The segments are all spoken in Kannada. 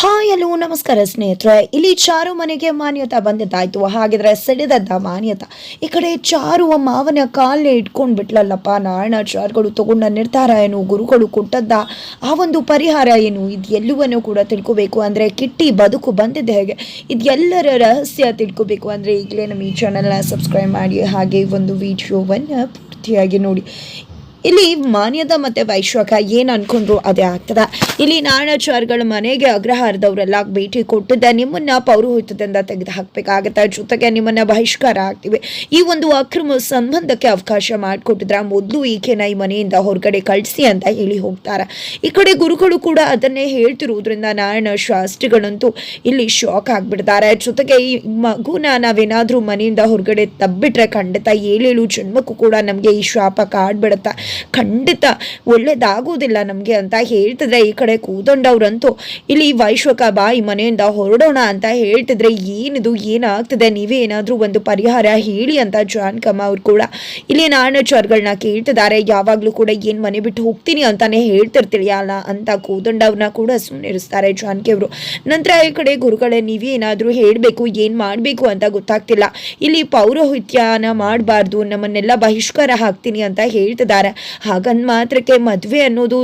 ಹಾಯ್, ಹಲೋ, ನಮಸ್ಕಾರ ಸ್ನೇಹಿತರೆ. ಇಲ್ಲಿ ಚಾರು ಮನೆಗೆ ಮಾನ್ಯತಾ ಬಂದಿದ್ದಾಯ್ತು. ಹಾಗಿದ್ರೆ ಸಿಡಿದದ್ದ ಮಾನ್ಯತಾ. ಈ ಕಡೆ ಚಾರು ಮಾವನ ಬಿಟ್ಲಲ್ಲಪ್ಪ ನಾರಾಯಣ ಚಾರುಗಳು ತಗೊಂಡ ನಿರ್ಧಾರ ಏನು ಗುರುಗಳು ಕೊಟ್ಟದ್ದ ಆ ಒಂದು ಪರಿಹಾರ ಏನು? ಇದು ಎಲ್ಲವನ್ನೂ ಕೂಡ ತಿಳ್ಕೋಬೇಕು ಅಂದರೆ ಕಿಟ್ಟಿ ಬದುಕು ಬಂದಿದೆ ಹೇಗೆ? ಇದೆಲ್ಲರ ರಹಸ್ಯ ತಿಳ್ಕೋಬೇಕು ಅಂದರೆ ಈಗಲೇ ನಮ್ಮ ಈ ಚಾನಲ್ನ ಸಬ್ಸ್ಕ್ರೈಬ್ ಮಾಡಿ ಹಾಗೆ ಒಂದು ವಿಡಿಯೋವನ್ನು ಪೂರ್ತಿಯಾಗಿ ನೋಡಿ. ಇಲ್ಲಿ ಮಾನ್ಯದ ಮತ್ತೆ ವೈಶ್ವಕ ಏನು ಅನ್ಕೊಂಡ್ರು ಅದೇ ಆಗ್ತದ. ಇಲ್ಲಿ ನಾರಾಯಣಾಚಾರ್ಯಗಳ ಮನೆಗೆ ಅಗ್ರಹಾರದವರೆಲ್ಲ ಭೇಟಿ ಕೊಟ್ಟಿದ್ದ, ನಿಮ್ಮನ್ನ ಪೌರೋಹಿತದಿಂದ ತೆಗೆದು ಹಾಕಬೇಕಾಗತ್ತೆ ಜೊತೆಗೆ ನಿಮ್ಮನ್ನ ಬಹಿಷ್ಕಾರ ಆಗ್ತಿವೆ. ಈ ಒಂದು ಅಕ್ರಮ ಸಂಬಂಧಕ್ಕೆ ಅವಕಾಶ ಮಾಡಿಕೊಟ್ಟಿದ್ರ. ಮೊದಲು ಈಕೆನ ಈ ಮನೆಯಿಂದ ಹೊರಗಡೆ ಕಳಿಸಿ ಅಂತ ಹೇಳಿ ಹೋಗ್ತಾರೆ. ಈ ಕಡೆ ಗುರುಗಳು ಕೂಡ ಅದನ್ನೇ ಹೇಳ್ತಿರೋದ್ರಿಂದ ನಾರಾಯಣ ಶಾಸ್ತ್ರಿಗಳಂತೂ ಇಲ್ಲಿ ಶಾಕ್ ಆಗ್ಬಿಡ್ತಾರೆ. ಜೊತೆಗೆ ಈ ಮಗುನ ನಾವೇನಾದ್ರೂ ಮನೆಯಿಂದ ಹೊರಗಡೆ ತಬ್ಬಿಟ್ರೆ ಖಂಡಿತ ಏಳೇಳು ಜನ್ಮಕ್ಕೂ ಕೂಡ ನಮಗೆ ಈ ಶಾಪ ಕಾಡ್ಬಿಡುತ್ತೆ. ಖಂಡಿತ ಒಳ್ಳೇದಾಗೋದಿಲ್ಲ ನಮಗೆ ಅಂತ ಹೇಳ್ತಿದ್ರೆ ಈ ಕಡೆ ಕೂದಂಡವ್ರಂತೂ ಇಲ್ಲಿ ವೈಶ್ವಕ ಬಾ ಈ ಮನೆಯಿಂದ ಹೊರಡೋಣ ಅಂತ ಹೇಳ್ತಿದ್ರೆ ಏನಿದು, ಏನಾಗ್ತಿದೆ? ನೀವೇ ಏನಾದರೂ ಒಂದು ಪರಿಹಾರ ಹೇಳಿ ಅಂತ ಜಾನ್ಕಮ್ಮ ಅವ್ರು ಕೂಡ ಇಲ್ಲಿ ನಾರಾಯಣಾಚಾರ್ಯಗಳನ್ನ ಕೇಳ್ತಿದ್ದಾರೆ. ಯಾವಾಗಲೂ ಕೂಡ ಏನು ಮನೆ ಬಿಟ್ಟು ಹೋಗ್ತೀನಿ ಅಂತಾನೆ ಹೇಳ್ತಿರ್ತೀರಿ ಅಲ್ಲ ಅಂತ ಕೂದಂಡವ್ರನ್ನ ಕೂಡ ಸುಮ್ಮನಿರಿಸ್ತಾರೆ ಜಾನ್ಕಿ ಅವರು. ನಂತರ ಈ ಕಡೆ ಗುರುಗಳೇ ನೀವೇ ಏನಾದರೂ ಹೇಳಬೇಕು, ಏನು ಮಾಡಬೇಕು ಅಂತ ಗೊತ್ತಾಗ್ತಿಲ್ಲ. ಇಲ್ಲಿ ಪೌರೋಹಿತ್ಯನ ಮಾಡಬಾರ್ದು, ನಮ್ಮನ್ನೆಲ್ಲ ಬಹಿಷ್ಕಾರ ಹಾಕ್ತೀನಿ ಅಂತ ಹೇಳ್ತಿದ್ದಾರೆ. ಹಾಗಂದ್ ಮಾತ್ರಕ್ಕೆ ಮದುವೆ ಅನ್ನೋದು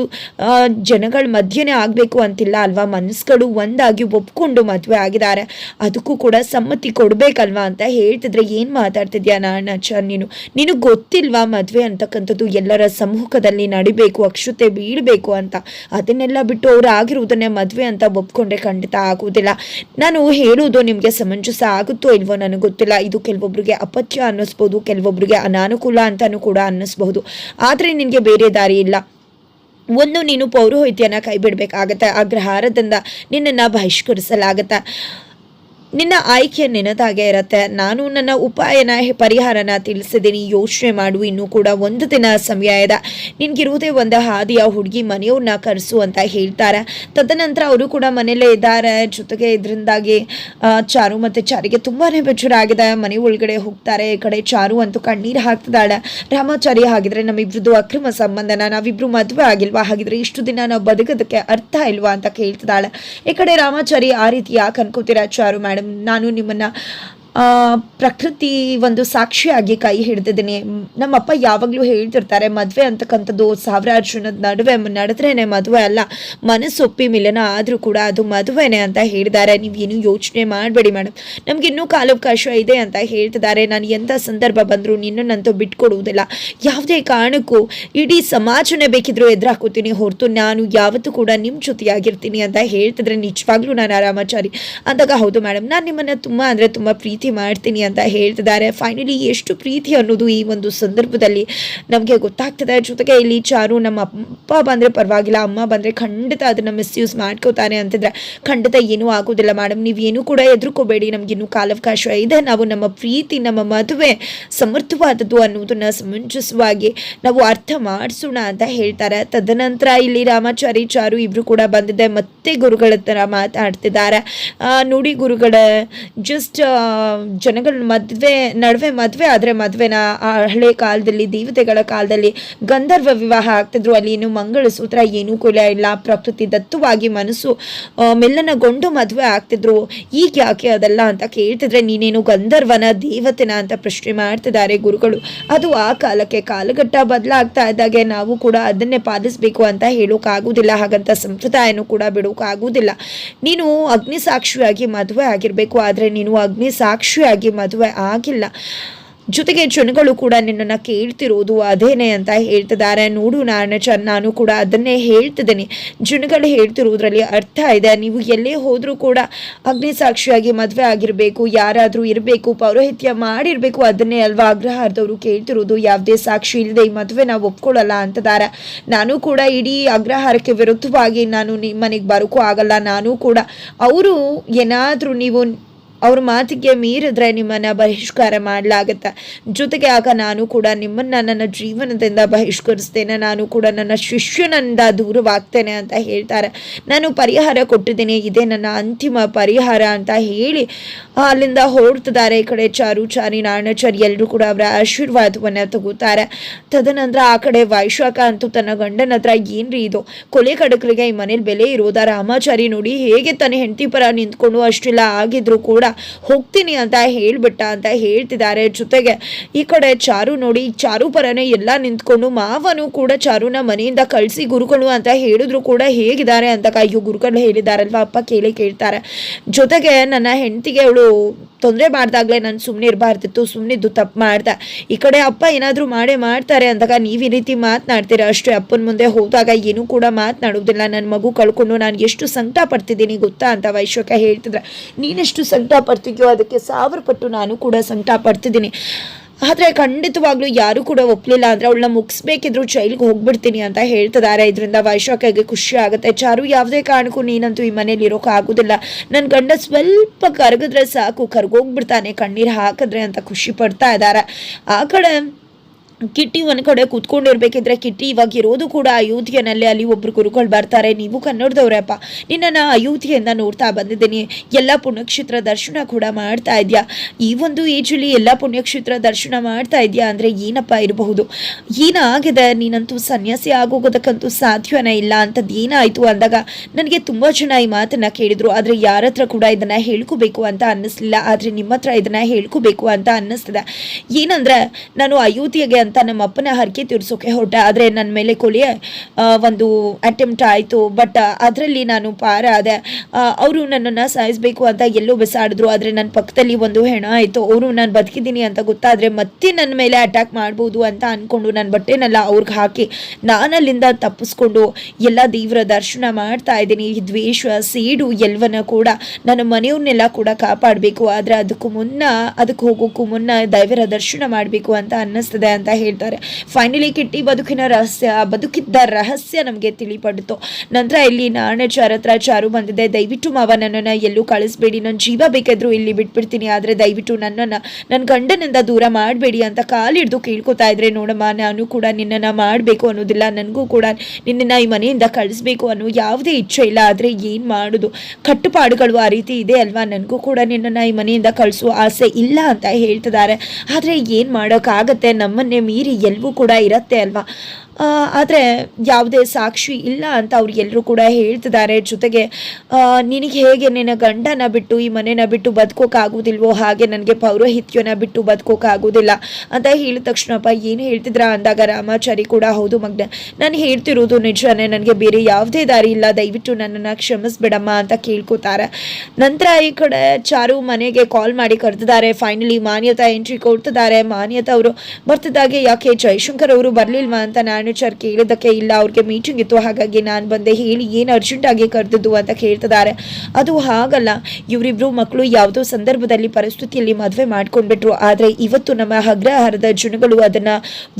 ಜನಗಳ ಮಧ್ಯೆನೇ ಆಗಬೇಕು ಅಂತಿಲ್ಲ ಅಲ್ವಾ? ಮನಸ್ಸುಗಳು ಒಂದಾಗಿ ಒಪ್ಕೊಂಡು ಮದುವೆ ಆಗಿದ್ದಾರೆ. ಅದಕ್ಕೂ ಕೂಡ ಸಮ್ಮತಿ ಕೊಡಬೇಕಲ್ವಾ ಅಂತ ಹೇಳ್ತಿದ್ರೆ ಏನು ಮಾತಾಡ್ತಿದ್ಯಾ ನಾಣಾಚಾರ್ ನೀನು ನಿನಗೆ ಗೊತ್ತಿಲ್ವಾ ಮದುವೆ ಅಂತಕ್ಕಂಥದ್ದು ಎಲ್ಲರ ಸಮ್ಮುಖದಲ್ಲಿ ನಡಿಬೇಕು, ಅಕ್ಷತೆ ಬೀಳಬೇಕು ಅಂತ. ಅದನ್ನೆಲ್ಲ ಬಿಟ್ಟು ಅವರು ಆಗಿರುವುದನ್ನೇ ಮದುವೆ ಅಂತ ಒಪ್ಕೊಂಡ್ರೆ ಖಂಡಿತ ಆಗುವುದಿಲ್ಲ. ನಾನು ಹೇಳುವುದು ನಿಮಗೆ ಸಮಂಜಸ ಆಗುತ್ತೋ ಇಲ್ವೋ ನನಗೆ ಗೊತ್ತಿಲ್ಲ. ಇದು ಕೆಲವೊಬ್ಬರಿಗೆ ಅಪತ್ಯ ಅನ್ನಿಸ್ಬೋದು ಕೆಲವೊಬ್ಬರಿಗೆ ಅನಾನುಕೂಲ ಅಂತಲೂ ಕೂಡ ಅನ್ನಿಸ್ಬಹುದು ಆದರೆ ನಿನಗೆ ಬೇರೆ ದಾರಿ ಇಲ್ಲ. ಒಂದು ನೀನು ಪೌರೋಹಿತ್ಯನ ಕೈ ಬಿಡಬೇಕಾಗತ್ತೆ ಅಗ್ರಹಾರದಿಂದ ನಿನ್ನನ್ನು ಬಹಿಷ್ಕರಿಸಲಾಗತ್ತೆ. ನಿನ್ನ ಆಯ್ಕೆ ನಿನ್ನದಾಗೆ ಇರತ್ತೆ. ನಾನು ನನ್ನ ಉಪಾಯನ, ಪರಿಹಾರನ ತಿಳಿಸಿದ್ದೀನಿ ಯೋಚನೆ ಮಾಡು. ಇನ್ನೂ ಕೂಡ ಒಂದು ದಿನ ಸಮಯ ಇದೆ. ನಿನ್ಗಿರುವುದೇ ಒಂದು ಹಾದಿಯ ಹುಡುಗಿ ಮನೆಯವ್ರನ್ನ ಕರೆಸು ಅಂತ ಹೇಳ್ತಾರೆ. ತದನಂತರ ಅವರು ಕೂಡ ಮನೆಯಲ್ಲೇ ಇದ್ದಾರೆ. ಜೊತೆಗೆ ಇದರಿಂದಾಗಿ ಚಾರು ಮತ್ತು ಚಾರಿಗೆ ತುಂಬಾ ಬೇಜಾರ ಆಗಿದೆ ಮನೆ ಒಳಗಡೆ ಹೋಗ್ತಾರೆ. ಈ ಕಡೆ ಚಾರು ಅಂತೂ ಕಣ್ಣೀರು ಹಾಕ್ತಿದ್ದಾಳೆ. ರಾಮಾಚಾರಿ ಹಾಗಿದ್ರೆ ನಮ್ಮಿಬ್ರದ್ದು ಅಕ್ರಮ ಸಂಬಂಧನ. ನಾವಿಬ್ರು ಮದುವೆ ಆಗಿಲ್ವಾ? ಹಾಗಿದ್ರೆ ಇಷ್ಟು ದಿನ ನಾವು ಬದುಕೋದಕ್ಕೆ ಅರ್ಥ ಇಲ್ವಾ ಅಂತ ಕೇಳ್ತಿದ್ದಾಳೆ. ಈ ಕಡೆ ರಾಮಾಚಾರಿ ಆ ರೀತಿ ಯಾಕೆ ಅನ್ಕೋತೀರಾ ಚಾರು ಮೇಡಮ್ ನಾನು ನಿಮ್ಮನ್ನ ಪ್ರಕೃತಿ ಒಂದು ಸಾಕ್ಷಿಯಾಗಿ ಕೈ ಹಿಡ್ದಿದ್ದೀನಿ. ನಮ್ಮಪ್ಪ ಯಾವಾಗಲೂ ಹೇಳ್ತಿರ್ತಾರೆ, ಮದುವೆ ಅಂತಕ್ಕಂಥದ್ದು ಸಾವಿರಾರು ಜನದ ನಡುವೆ ನಡೆದ್ರೇನೆ ಮದುವೆ ಅಲ್ಲ. ಮನಸ್ಸೊಪ್ಪಿ ಮಿಲನ ಆದರೂ ಕೂಡ ಅದು ಮದುವೆನೆ ಅಂತ ಹೇಳಿದ್ದಾರೆ. ನೀವೇನು ಯೋಚನೆ ಮಾಡಬೇಡಿ ಮೇಡಮ್. ನಮಗಿನ್ನೂ ಕಾಲಾವಕಾಶ ಇದೆ ಅಂತ ಹೇಳ್ತಿದ್ದಾರೆ. ನಾನು ಎಂಥ ಸಂದರ್ಭ ಬಂದರೂ ನಿನ್ನನ್ನಂತೂ ಬಿಟ್ಕೊಡುವುದಿಲ್ಲ. ಯಾವುದೇ ಕಾರಣಕ್ಕೂ ಇಡೀ ಸಮಾಜನೇ ಬೇಕಿದ್ರೂ ಎದುರಾಕೋತೀನಿ ಹೊರತು ನಾನು ಯಾವತ್ತೂ ಕೂಡ ನಿಮ್ಮ ಜೊತೆಯಾಗಿರ್ತೀನಿ ಅಂತ ಹೇಳ್ತಿದ್ರೆ ನಿಜವಾಗ್ಲೂ ನಾನು ಆರಾಮಾಚಾರಿ. ಅಂದಾಗ ಹೌದು ಮೇಡಮ್. ನಾನು ನಿಮ್ಮನ್ನು ತುಂಬ ಅಂದರೆ ತುಂಬ ಪ್ರೀತಿ ಮಾಡ್ತೀನಿ ಅಂತ ಹೇಳ್ತಿದ್ದಾರೆ. ಫೈನಲಿ ಎಷ್ಟು ಪ್ರೀತಿ ಅನ್ನೋದು ಈ ಒಂದು ಸಂದರ್ಭದಲ್ಲಿ ನಮಗೆ ಗೊತ್ತಾಗ್ತದೆ. ಜೊತೆಗೆ ಇಲ್ಲಿ ಚಾರು ನಮ್ಮ ಅಪ್ಪ ಬಂದರೆ ಪರವಾಗಿಲ್ಲ, ಅಮ್ಮ ಬಂದರೆ ಖಂಡಿತ ಅದನ್ನು ಮಿಸ್ಯೂಸ್ ಮಾಡ್ಕೋತಾನೆ ಅಂತಿದ್ರೆ ಖಂಡಿತ ಏನೂ ಆಗೋದಿಲ್ಲ ಮೇಡಮ್ ನೀವೇನು ಕೂಡ ಎದುರ್ಕೋಬೇಡಿ ನಮಗಿನ್ನೂ ಕಾಲಾವಕಾಶ ಇದೆ. ನಾವು ನಮ್ಮ ಪ್ರೀತಿ, ನಮ್ಮ ಮದುವೆ ಸಮರ್ಥವಾದದ್ದು ಅನ್ನೋದನ್ನು ಸಮಂಜಸವಾಗಿ ನಾವು ಅರ್ಥ ಮಾಡಿಸೋಣ ಅಂತ ಹೇಳ್ತಾರೆ. ತದನಂತರ ಇಲ್ಲಿ ರಾಮಾಚಾರಿ, ಚಾರು ಇಬ್ಬರು ಕೂಡ ಬಂದಿದೆ ಮತ್ತೆ ಗುರುಗಳ ಥರ ಮಾತಾಡ್ತಿದ್ದಾರೆ. ನುಡಿ ಗುರುಗಳ ಜಸ್ಟ್ ಜನಗಳ ಮದುವೆ, ನಡುವೆ ಮದುವೆ ಆದರೆ ಮದುವೆನ ಹಳೆ ಕಾಲದಲ್ಲಿ, ದೇವತೆಗಳ ಕಾಲದಲ್ಲಿ ಗಂಧರ್ವ ವಿವಾಹ ಆಗ್ತಿದ್ರು. ಅಲ್ಲಿ ಏನು ಮಂಗಳಸೂತ್ರ ಏನೂ ಕೂಡ ಇಲ್ಲ. ಪ್ರಕೃತಿ ದತ್ತವಾಗಿ ಮನಸ್ಸು ಮೆಲ್ಲನಗೊಂಡು ಮದುವೆ ಆಗ್ತಿದ್ರು. ಈಗ ಯಾಕೆ ಅದಲ್ಲ ಅಂತ ಕೇಳ್ತಿದ್ರೆ, ನೀನೇನು ಗಂಧರ್ವನ, ದೇವತೆನ ಅಂತ ಪ್ರಶ್ನೆ ಮಾಡ್ತಿದ್ದಾರೆ ಗುರುಗಳು. ಅದು ಆ ಕಾಲಕ್ಕೆ ಕಾಲಘಟ್ಟ ಬದಲಾಗ್ತಾ ಇದ್ದಾಗೆ, ನಾವು ಕೂಡ ಅದನ್ನೇ ಪಾಲಿಸಬೇಕು ಅಂತ ಹೇಳೋಕ್ಕಾಗೋದಿಲ್ಲ ಹಾಗಂತ ಸಂಪ್ರದಾಯನೂ ಕೂಡ ಬಿಡೋಕ್ಕಾಗೋದಿಲ್ಲ ನೀನು ಅಗ್ನಿ ಸಾಕ್ಷಿಯಾಗಿ ಮದುವೆ ಆಗಿರಬೇಕು ಆದರೆ ನೀನು ಅಗ್ನಿ ಸಾಕ್ಷಿಯಾಗಿ ಮದುವೆ ಆಗಿಲ್ಲ. ಜೊತೆಗೆ ಜನಗಳು ಕೂಡ ನಿನ್ನನ್ನು ಕೇಳ್ತಿರೋದು ಅದೇನೆ ಅಂತ ಹೇಳ್ತಿದ್ದಾರೆ. ನೋಡು ನಾನು ಚ, ನಾನು ಕೂಡ ಅದನ್ನೇ ಹೇಳ್ತಿದ್ದೀನಿ. ಜನಗಳು ಹೇಳ್ತಿರೋದ್ರಲ್ಲಿ ಅರ್ಥ ಇದೆ. ನೀವು ಎಲ್ಲೇ ಹೋದರೂ ಕೂಡ ಅಗ್ನಿ ಸಾಕ್ಷಿಯಾಗಿ ಮದುವೆ ಆಗಿರಬೇಕು, ಯಾರಾದರೂ ಇರಬೇಕು, ಪೌರೋಹಿತ್ಯ ಮಾಡಿರಬೇಕು, ಅದನ್ನೇ ಅಲ್ವಾ ಅಗ್ರಹಾರದವರು ಕೇಳ್ತಿರೋದು. ಯಾವುದೇ ಸಾಕ್ಷಿ ಇಲ್ಲದೆ ಈ ಮದುವೆ ನಾವು ಒಪ್ಕೊಳ್ಳಲ್ಲ ಅಂತಿದ್ದಾರೆ. ನಾನು ಕೂಡ ಇಡೀ ಅಗ್ರಹಾರಕ್ಕೆ ವಿರುದ್ಧವಾಗಿ ನಾನು ನಿಮ್ಮ ಮನೆಗೆ ಬರೋಕ್ಕೂ ಆಗಲ್ಲ. ನಾನು ಕೂಡ, ಅವರು ಏನಾದರೂ ನೀವು ಅವ್ರ ಮಾತಿಗೆ ಮೀರಿದ್ರೆ ನಿಮ್ಮನ್ನ ಬಹಿಷ್ಕಾರ ಮಾಡಲಾಗತ್ತೆ? ಜೊತೆಗೆ ಆಗ ನಾನು ಕೂಡ ನಿಮ್ಮನ್ನ ನನ್ನ ಜೀವನದಿಂದ ಬಹಿಷ್ಕರಿಸ್ತೇನೆ. ನಾನು ಕೂಡ ನನ್ನ ಶಿಷ್ಯನಿಂದ ದೂರವಾಗ್ತೇನೆ ಅಂತ ಹೇಳ್ತಾರೆ. ನಾನು ಪರಿಹಾರ ಕೊಟ್ಟಿದ್ದೀನಿ. ಇದೇ ನನ್ನ ಅಂತಿಮ ಪರಿಹಾರ ಅಂತ ಹೇಳಿ ಅಲ್ಲಿಂದ ಹೊರಡ್ತಿದ್ದಾರೆ. ಈ ಕಡೆ ಚಾರು, ಚಾರಿ ನಾರಾಯಣಚಾರಿ ಎಲ್ಲರೂ ಕೂಡ ಅವರ ಆಶೀರ್ವಾದವನ್ನು ತಗೋತಾರೆ. ತದನಂತರ ಆ ಕಡೆ ವೈಶಾಖ ಅಂತೂ ತನ್ನ ಗಂಡನ ಹತ್ರ, ಏನ್ರಿ ಇದು? ಕೊಲೆ ಕಡಕರಿಗೆ ಈ ಮನೇಲಿ ಬೆಲೆ ಇರೋದ? ರಾಮಾಚಾರಿ ನೋಡಿ ಹೇಗೆ ತನ್ನ ಹೆಂಡತಿ ಪರ ನಿಂತ್ಕೊಂಡು ಅಷ್ಟೆಲ್ಲ. ಆಗಿದ್ರು ಕೂಡ ಹೋಗ್ತೀನಿ ಅಂತ ಹೇಳ್ಬಿಟ್ಟ ಅಂತ ಹೇಳ್ತಿದ್ದಾರೆ. ಜೊತೆಗೆ ಈ ಕಡೆ ಚಾರು ನೋಡಿ, ಚಾರು ಪರನೇ ಎಲ್ಲ ನಿಂತ್ಕೊಂಡು ಮಾವನು ಕೂಡ ಚಾರುನ ಮನೆಯಿಂದ ಕಳಿಸಿ ಗುರುಗಳು ಅಂತ ಹೇಳಿದ್ರು ಕೂಡ ಹೇಗಿದ್ದಾರೆ ಅಂತ ಅಯ್ಯೋ ಗುರುಗಳು ಹೇಳಿದಾರಲ್ವಾ ಅಪ್ಪ ಕೇಳಿ ಕೇಳ್ತಾರೆ. ಜೊತೆಗೆ ನನ್ನ ಹೆಂಡತಿಗೆ ಅವಳು ತೊಂದರೆ ಮಾಡ್ದಾಗಲೇ ನಾನು ಸುಮ್ಮನೆ ಇರಬಾರ್ದಿತ್ತು ಸುಮ್ಮನಿದ್ದು ತಪ್ಪು ಮಾಡ್ದೆ. ಈ ಕಡೆ ಅಪ್ಪ ಏನಾದರೂ ಮಾಡೇ ಮಾಡ್ತಾರೆ ಅಂದಾಗ ನೀವು ಈ ರೀತಿ ಮಾತನಾಡ್ತೀರಾ? ಅಷ್ಟೇ ಅಪ್ಪನ ಮುಂದೆ ಹೋದಾಗ ಏನೂ ಕೂಡ ಮಾತನಾಡೋದಿಲ್ಲ. ನನ್ನ ಮಗು ಕಳ್ಕೊಂಡು ನಾನು ಎಷ್ಟು ಸಂಕಟ ಪಡ್ತಿದ್ದೀನಿ ಗೊತ್ತಾ ಅಂತ ವೈಶ್ವಕ ಹೇಳ್ತಿದ್ರೆ ನೀನೆಷ್ಟು ಸಂಕಟ ಪಡ್ತಿದ್ಯೋ ಅದಕ್ಕೆ ಸಾವಿರ ಪಟ್ಟು ನಾನು ಕೂಡ ಸಂಕಟ ಪಡ್ತಿದ್ದೀನಿ ಆದರೆ ಖಂಡಿತವಾಗ್ಲೂ ಯಾರು ಕೂಡ ಒಪ್ಪಲಿಲ್ಲ ಅಂದರೆ ಅವಳನ್ನ ಮುಗಿಸ್ಬೇಕಿದ್ರು ಜೈಲಿಗೆ ಹೋಗ್ಬಿಡ್ತೀನಿ ಅಂತ ಹೇಳ್ತಿದ್ದಾರೆ. ಇದರಿಂದ ವೈಶಾಖಿಗೆ ಖುಷಿ ಆಗುತ್ತೆ. ಚಾರು, ಯಾವುದೇ ಕಾರಣಕ್ಕೂ ನೀನಂತೂ ಈ ಮನೇಲಿ ಇರೋಕೆ ಆಗೋದಿಲ್ಲ. ನನ್ನ ಗಂಡ ಸ್ವಲ್ಪ ಕರಗಿದ್ರೆ ಸಾಕು. ಕರ್ಗೋಗ್ಬಿಡ್ತಾನೆ. ಕಣ್ಣೀರು ಹಾಕಿದ್ರೆ ಅಂತ ಖುಷಿ ಪಡ್ತಾ ಇದ್ದಾರೆ ಆ ಕಡೆ ಕಿಟ್ಟಿ ಒಂದು ಕಡೆ ಕೂತ್ಕೊಂಡಿರ್ಬೇಕಿದ್ರೆ ಕಿಟ್ಟಿ ಇವಾಗ ಇರೋದು ಕೂಡ ಅಯೋಧ್ಯೆನಲ್ಲಿ ಅಲ್ಲಿ ಒಬ್ರು ಗುರುಗಳು ಬರ್ತಾರೆ. ನೀವು ಕನ್ನಡದವ್ರಪ್ಪ ನಿನ್ನನ್ನು ಅಯೋಧ್ಯೆಯಿಂದ ನೋಡ್ತಾ ಬಂದಿದ್ದೀನಿ. ಎಲ್ಲ ಪುಣ್ಯಕ್ಷೇತ್ರ ದರ್ಶನ ಕೂಡ ಮಾಡ್ತಾ ಇದೆಯಾ? ಈ ಒಂದು ಏಜಲ್ಲಿ ಎಲ್ಲ ಪುಣ್ಯಕ್ಷೇತ್ರ ದರ್ಶನ ಮಾಡ್ತಾ ಇದೆಯಾ? ಅಂದರೆ ಏನಪ್ಪ ಇರಬಹುದು? ಏನಾಗಿದೆ? ನೀನಂತೂ ಸನ್ಯಾಸಿ ಆಗೋಗೋದಕ್ಕಂತೂ ಸಾಧ್ಯವೇ ಇಲ್ಲ. ಅಂಥದ್ದು ಏನಾಯಿತು ಅಂದಾಗ ನನಗೆ ತುಂಬ ಜನ ಈ ಮಾತನ್ನು ಕೇಳಿದರು. ಆದರೆ ಯಾರ ಹತ್ರ ಕೂಡ ಇದನ್ನು ಹೇಳ್ಕೋಬೇಕು ಅಂತ ಅನ್ನಿಸ್ಲಿಲ್ಲ. ಆದರೆ ನಿಮ್ಮ ಹತ್ರ ಇದನ್ನು ಹೇಳ್ಕೋಬೇಕು ಅಂತ ಅನ್ನಿಸ್ತದೆ. ಏನಂದ್ರೆ ನಾನು ಅಯೋಧ್ಯೆಗೆ ಅಂತ ನಮ್ಮ ಅಪ್ಪನ ಹರಕೆ ತೀರ್ಸೋಕೆ ಹೊರಟೆ. ಆದರೆ ನನ್ನ ಮೇಲೆ ಕೊಲೆಯ ಒಂದು ಅಟೆಂಪ್ಟ್ ಆಯಿತು. ಬಟ್ ಅದರಲ್ಲಿ ನಾನು ಪಾರಾದೆ ಅವರು ನನ್ನನ್ನು ಸಾಯಿಸಬೇಕು ಅಂತ ಎಲ್ಲೋ ಬಿಸಾಡಿದ್ರು. ಆದರೆ ನನ್ನ ಪಕ್ಕದಲ್ಲಿ ಒಂದು ಹೆಣ ಆಯಿತು ಅವರು ನಾನು ಬದುಕಿದ್ದೀನಿ ಅಂತ ಗೊತ್ತಾದರೆ ಮತ್ತೆ ನನ್ನ ಮೇಲೆ ಅಟ್ಯಾಕ್ ಮಾಡ್ಬೋದು ಅಂತ ಅಂದ್ಕೊಂಡು ನನ್ನ ಬಟ್ಟೆನೆಲ್ಲ ಅವ್ರಿಗೆ ಹಾಕಿ ನಾನು ಅಲ್ಲಿಂದ ತಪ್ಪಿಸ್ಕೊಂಡು ಎಲ್ಲ ದೇವರ ದರ್ಶನ ಮಾಡ್ತಾ ಇದ್ದೀನಿ. ದ್ವೇಷ, ಸೀಡು ಎಲ್ಲವನ್ನ ಕೂಡ ನನ್ನ ಮನೆಯವ್ರನ್ನೆಲ್ಲ ಕೂಡ ಕಾಪಾಡಬೇಕು. ಆದರೆ ಅದಕ್ಕೂ ಮುನ್ನ, ಅದಕ್ಕೆ ಹೋಗೋಕ್ಕೂ ಮುನ್ನ ದೈವರ ದರ್ಶನ ಮಾಡಬೇಕು ಅಂತ ಅನ್ನಿಸ್ತದೆ ಅಂತ ಹೇಳ್ತಾರೆ ಫೈನಲಿ ಕಿಟ್ಟಿ ಬದುಕಿನ ರಹಸ್ಯ, ಬದುಕಿದ್ದ ರಹಸ್ಯ ನಮಗೆ ತಿಳಿಪಡ್ತು. ನಂತರ ಇಲ್ಲಿ ನಾರಾಯಣಚಾರ ಚಾರತ್ರ ಚಾರು ಬಂದಿದೆ. ದಯವಿಟ್ಟು ಮಾವ ನನ್ನನ್ನು ಎಲ್ಲೂ ಕಳಿಸ್ಬೇಡಿ. ನನ್ನ ಜೀವ ಬೇಕಾದ್ರೂ ಇಲ್ಲಿ ಬಿಟ್ಬಿಡ್ತೀನಿ. ಆದರೆ ದಯವಿಟ್ಟು ನನ್ನನ್ನು ನನ್ನ ಗಂಡನಿಂದ ದೂರ ಮಾಡಬೇಡಿ ಅಂತ ಕಾಲಿಡ್ದು ಕೇಳ್ಕೊತಾ ಇದ್ರೆ ನೋಡಮ್ಮ, ನಾನು ಕೂಡ ನಿನ್ನನ್ನು ಮಾಡಬೇಕು ಅನ್ನೋದಿಲ್ಲ. ನನಗೂ ಕೂಡ ನಿನ್ನನ್ನು ಈ ಮನೆಯಿಂದ ಕಳಿಸ್ಬೇಕು ಅನ್ನೋ ಯಾವುದೇ ಇಚ್ಛೆ ಇಲ್ಲ. ಆದರೆ ಏನು ಮಾಡೋದು? ಕಟ್ಟುಪಾಡುಗಳು ಆ ರೀತಿ ಇದೆ ಅಲ್ವಾ? ನನಗೂ ಕೂಡ ನಿನ್ನನ್ನು ಈ ಮನೆಯಿಂದ ಕಳಿಸುವ ಆಸೆ ಇಲ್ಲ ಅಂತ ಹೇಳ್ತಿದ್ದಾರೆ. ಆದರೆ ಏನು ಮಾಡೋಕ್ಕಾಗತ್ತೆ? ನಮ್ಮನ್ನೇ ಮೀರಿ ಎಲ್ಲವೂ ಕೂಡ ಇರತ್ತೆ ಅಲ್ವಾ? ಆದರೆ ಯಾವುದೇ ಸಾಕ್ಷಿ ಇಲ್ಲ ಅಂತ ಅವ್ರು ಎಲ್ಲರೂ ಕೂಡ ಹೇಳ್ತಿದ್ದಾರೆ. ಜೊತೆಗೆ ನಿನಗೆ ಹೇಗೆ ನಿನ್ನ ಗಂಡನ ಬಿಟ್ಟು ಈ ಮನೆನ ಬಿಟ್ಟು ಬದುಕೋಕ್ಕಾಗೋದಿಲ್ವೋ ಹಾಗೆ ನನಗೆ ಪೌರೋಹಿತ್ಯನ ಬಿಟ್ಟು ಬದುಕೋಕ್ಕಾಗೋದಿಲ್ಲ ಅಂತ ಹೇಳಿದ ತಕ್ಷಣಪ್ಪ ಏನು ಹೇಳ್ತಿದ್ರ? ಅಂದಾಗ ರಾಮಾಚಾರಿ ಕೂಡ, ಹೌದು ಮಗ್ನ, ನಾನು ಹೇಳ್ತಿರೋದು ನಿಜನೇ, ನನಗೆ ಬೇರೆ ಯಾವುದೇ ದಾರಿ ಇಲ್ಲ. ದಯವಿಟ್ಟು ನನ್ನನ್ನು ಕ್ಷಮಿಸ್ಬಿಡಮ್ಮ ಅಂತ ಕೇಳ್ಕೊತಾರೆ. ನಂತರ ಈ ಕಡೆ ಚಾರು ಮನೆಗೆ ಕಾಲ್ ಮಾಡಿ ಕರೆದಿದ್ದಾರೆ. ಫೈನಲಿ ಮಾನ್ಯತಾ ಎಂಟ್ರಿ ಕೊಡ್ತಿದ್ದಾರೆ. ಮಾನ್ಯತಾ ಅವರು ಬರ್ತಿದ್ದಾಗೆ ಯಾಕೆ? ಜಯಶಂಕರ್ ಅವರು ಬರಲಿಲ್ವಾ? ಅಂತ ಮ್ಯಾನೇಜರ್ ಕೇಳಿದ್ದಕ್ಕೆ ಇಲ್ಲ. ಅವ್ರಿಗೆ ಮೀಟಿಂಗ್ ಇತ್ತು. ಹಾಗಾಗಿ ನಾನು ಬಂದೆ. ಹೇಳಿ, ಏನು ಅರ್ಜೆಂಟಾಗಿ ಕರೆದಿದ್ದು? ಅಂತ ಕೇಳ್ತಿದ್ದಾರೆ. ಅದು ಹಾಗಲ್ಲ. ಇವರಿಬ್ರು ಮಕ್ಕಳು ಯಾವುದೋ ಸಂದರ್ಭದಲ್ಲಿ ಪರಿಸ್ಥಿತಿಯಲ್ಲಿ ಮದುವೆ ಮಾಡ್ಕೊಂಡ್ಬಿಟ್ರು. ಆದರೆ ಇವತ್ತು ನಮ್ಮ ಅಗ್ರಹಾರದ ಜನಗಳು ಅದನ್ನ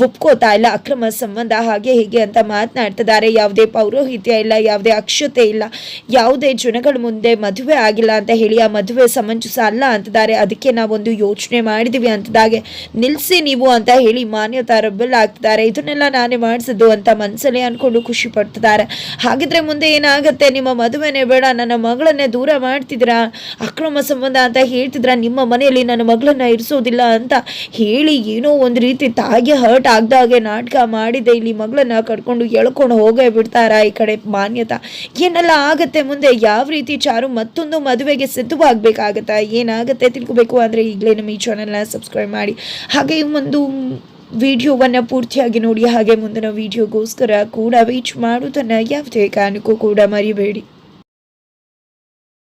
ಒಪ್ಕೋತಾ ಇಲ್ಲ. ಅಕ್ರಮ ಸಂಬಂಧ ಹಾಗೆ ಹೀಗೆ ಅಂತ ಮಾತನಾಡ್ತಿದ್ದಾರೆ. ಯಾವುದೇ ಪೌರೋಹಿತ್ಯ ಇಲ್ಲ. ಯಾವುದೇ ಅಕ್ಷತೆ ಇಲ್ಲ. ಯಾವುದೇ ಜನಗಳ ಮುಂದೆ ಮದುವೆ ಆಗಿಲ್ಲ ಅಂತ ಹೇಳಿ ಆ ಮದುವೆ ಸಮಂಜಸ ಅಲ್ಲ ಅಂತಿದ್ದಾರೆ. ಅದಕ್ಕೆ ನಾವೊಂದು ಯೋಚನೆ ಮಾಡಿದೀವಿ ಅಂತದಾಗೆ ನಿಲ್ಸಿ ನೀವು ಅಂತ ಹೇಳಿ ಮಾನ್ಯತಾ ರಬ್ಬಲ್ ಆಗ್ತಿದ್ದಾರೆ. ಇದನ್ನೆಲ್ಲ ನಾನೇ ಮಾಡಿಸಿದ್ದು ಅಂತ ಮನಸ್ಸಲ್ಲಿ ಅಂದ್ಕೊಂಡು ಖುಷಿ ಪಡ್ತಿದ್ದಾರೆ. ಹಾಗಿದ್ರೆ ಮುಂದೆ ಏನಾಗುತ್ತೆ? ನಿಮ್ಮ ಮದುವೆನೇ ಬೇಡ, ನನ್ನ ಮಗಳನ್ನೇ ದೂರ ಮಾಡ್ತಿದ್ದೀರಾ? ಅಕ್ರಮ ಸಂಬಂಧ ಅಂತ ಹೇಳ್ತಿದ್ರ ನಿಮ್ಮ ಮನೆಯಲ್ಲಿ ನನ್ನ ಮಗಳನ್ನ ಇರಿಸೋದಿಲ್ಲ ಅಂತ ಹೇಳಿ ಏನೋ ಒಂದು ರೀತಿ ತಾಯಿಗೆ ಹರ್ಟ್ ಆಗ್ದಾಗೆ ನಾಟಕ ಮಾಡಿದೆ. ಇಲ್ಲಿ ಮಗಳನ್ನ ಕಟ್ಕೊಂಡು ಎಳ್ಕೊಂಡು ಹೋಗೇ ಬಿಡ್ತಾರ ಈ ಕಡೆ ಮಾನ್ಯತಾ? ಏನೆಲ್ಲ ಆಗತ್ತೆ ಮುಂದೆ? ಯಾವ ರೀತಿ ಚಾರು ಮತ್ತೊಂದು ಮದುವೆಗೆ ಸಿದ್ಧವಾಗಬೇಕಾಗತ್ತಾ? ಏನಾಗುತ್ತೆ ತಿಳ್ಕೊಬೇಕು ಅಂದರೆ ಈಗಲೇ ನಮ್ಮ ಈ ಚಾನಲ್ನ ಸಬ್ಸ್ಕ್ರೈಬ್ ಮಾಡಿ. ಹಾಗೆ ಒಂದು ವಿಡಿಯೋವನ್ನು ಪೂರ್ತಿಯಾಗಿ ನೋಡಿ ಹಾಗೆ ಮುಂದಿನ ವಿಡಿಯೋಗೋಸ್ಕರ ಕೂಡ ವೀಚ್ ಮಾಡುವುದನ್ನು ಯಾವುದೇ ಕಾರಣಕ್ಕೂ ಕೂಡ ಮರಿಬೇಡಿ.